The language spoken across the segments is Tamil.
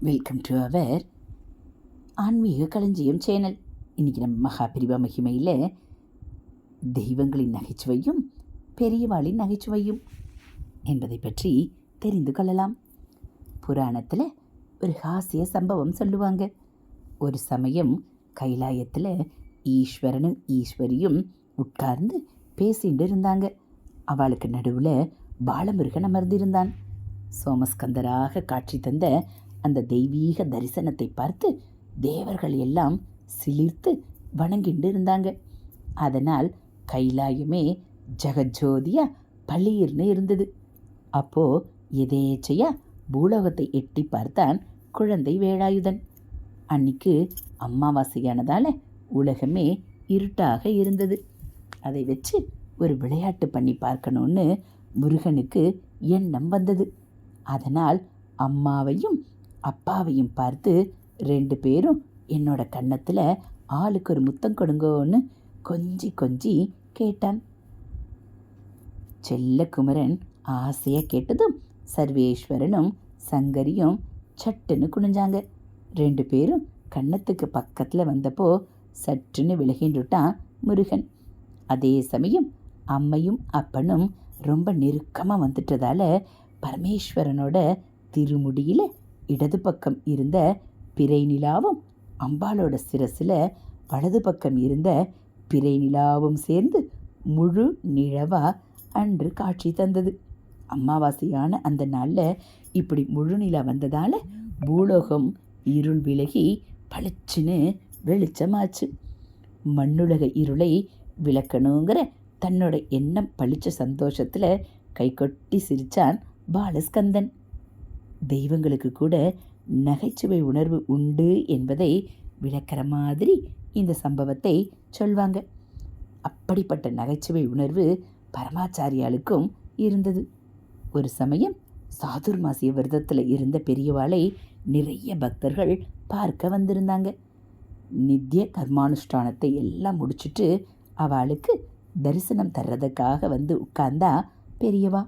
வெல்கம் டு அவர் ஆன்மீக களஞ்சியம் சேனல். இன்றைக்கி நம்ம மகாபிரிவா மகிமையில் தெய்வங்களின் நகைச்சுவையும் பெரியவாளின் நகைச்சுவையும் என்பதை பற்றி தெரிந்து கொள்ளலாம். புராணத்தில் ஒரு ஹாஸ்ய சம்பவம் சொல்லுவாங்க. ஒரு சமயம் கைலாயத்தில் ஈஸ்வரனும் ஈஸ்வரியும் உட்கார்ந்து பேசிட்டு இருந்தாங்க. அவளுக்கு நடுவில் பாலமுருகன் அமர்ந்திருந்தான். சோமஸ்கந்தராக காட்சி தந்த அந்த தெய்வீக தரிசனத்தை பார்த்து தேவர்கள் எல்லாம் சிலிர்த்து வணங்கிண்டு இருந்தாங்க அதனால் கைலாயமே ஜெகஜோதியா பளீர்னு இருந்தது. அப்போ எதேச்சையா பூலோகத்தை எட்டி பார்த்தான் குழந்தை வேலாயுதன் அன்னைக்கு அமாவாசையானதால உலகமே இருட்டாக இருந்தது. அதை வச்சு ஒரு விளையாட்டு பண்ணி பார்க்கணும்னு முருகனுக்கு எண்ணம் வந்தது. அதனால் அம்மாவையும் அப்பாவையும் பார்த்து ரெண்டு பேரும் என்னோட கன்னத்தில் ஆளுக்கு ஒரு முத்தம் கொடுங்கோன்னு கொஞ்சி கொஞ்சி கேட்டான். செல்லக்குமரன் ஆசையாக கேட்டதும் சர்வேஸ்வரனும் சங்கரியும் சட்டுன்னு குனிஞ்சாங்க. ரெண்டு பேரும் கன்னத்துக்கு பக்கத்தில் வந்தப்போ சற்றுன்னு விலகின்றுட்டான் முருகன். அதே சமயம் அம்மையும் அப்பனும் ரொம்ப நெருக்கமாக வந்துட்டதால பரமேஸ்வரனோட திருமுடியில் இடது பக்கம் இருந்த பிறை நிலாவும் அம்பாளோட சிரசில் வலது பக்கம் இருந்த பிறை நிலாவும் சேர்ந்து முழு நிழவாக அன்று காட்சி தந்தது. அமாவாசையான அந்த நாளில் இப்படி முழு நிலா வந்ததால் பூலோகம் இருள் விலகி பளிச்சுன்னு வெளிச்சமாச்சு. மண்ணுலக இருளை விளக்கணுங்கிற தன்னோட எண்ணம் பளிச்ச சந்தோஷத்தில் கைகொட்டி சிரிச்சான் பாலஸ்கந்தன். தெய்வங்களுக்கு கூட நகைச்சுவை உணர்வு உண்டு என்பதை விளக்கிற மாதிரி இந்த சம்பவத்தை சொல்வாங்க. அப்படிப்பட்ட நகைச்சுவை உணர்வு பரமாச்சாரியாளுக்கும் இருந்தது. ஒரு சமயம் சாதுர்மாசிய விரதத்தில் இருந்த பெரியவாளை நிறைய பக்தர்கள் பார்க்க வந்திருந்தாங்க. நித்திய கர்மானுஷ்டானத்தை எல்லாம் முடிச்சுட்டு அவளுக்கு தரிசனம் தர்றதுக்காக வந்து உட்கார்ந்தா பெரியவா.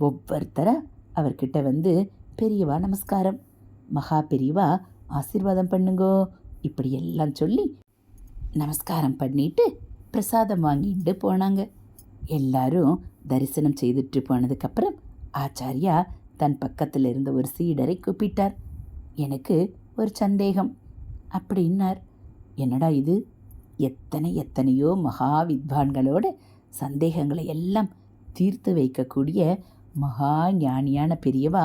ஒவ்வொருத்தர அவர்கிட்ட வந்து பெரியவா நமஸ்காரம். மகா பெரியவா ஆசீர்வாதம் பண்ணுங்கோ. இப்படி எல்லாம் சொல்லி நமஸ்காரம் பண்ணிட்டு பிரசாதம் வாங்கிட்டு போனாங்க. எல்லாரும் தரிசனம் செய்துட்டு போனதுக்கப்புறம் ஆச்சாரியா தன் பக்கத்தில் இருந்த ஒரு சீடரை கூப்பிட்டார். எனக்கு ஒரு சந்தேகம் அப்படின்னார். என்னடா இது? எத்தனை எத்தனையோ மகா வித்வான்களோட சந்தேகங்களை எல்லாம் தீர்த்து வைக்கக்கூடிய மகா ஞானியான பெரியவா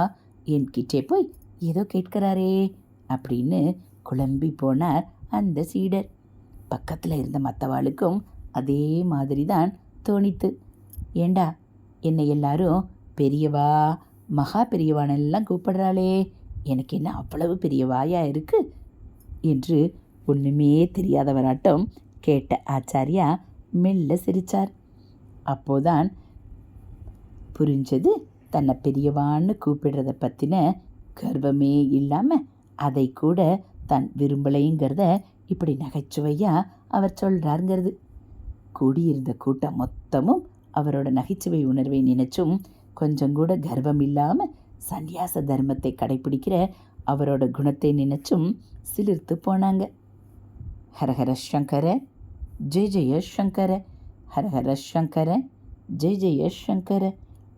என்கிட்டே போய் ஏதோ கேட்கிறாரே அப்படின்னு குழம்பி போனார் அந்த சீடர். பக்கத்தில் இருந்த மற்றவாளுக்கும் அதே மாதிரி தான் தோணித்து ஏண்டா என்னை எல்லாரும் பெரியவா மகா பெரியவானெல்லாம் கூப்பிடுறாளே எனக்கு என்ன அவ்வளவு பெரிய வாயா இருக்கு? என்று ஒன்றுமே தெரியாதவராட்டம் கேட்ட ஆச்சாரியா மெல்ல சிரிச்சார். அப்போதான் புரிஞ்சது தன்னை பெரியவான்னு கூப்பிடுறத பற்றின கர்வமே இல்லாமல் அதை கூட தான் விரும்பலைங்கிறத இப்படி நகைச்சுவையாக அவர் சொல்கிறாருங்கிறது கூடியிருந்த கூட்டம் மொத்தமும் அவரோட நகைச்சுவை உணர்வை நினைச்சும் கொஞ்சம் கூட கர்வம் இல்லாமல் சந்நியாச தர்மத்தை கடைபிடிக்கிற அவரோட குணத்தை நினைச்சும் சிலிர்த்து போனாங்க. ஹரஹர சங்கர ஜெய் ஜெய சங்கர ஹரஹர சங்கர ஜெய் ஜெய சங்கர.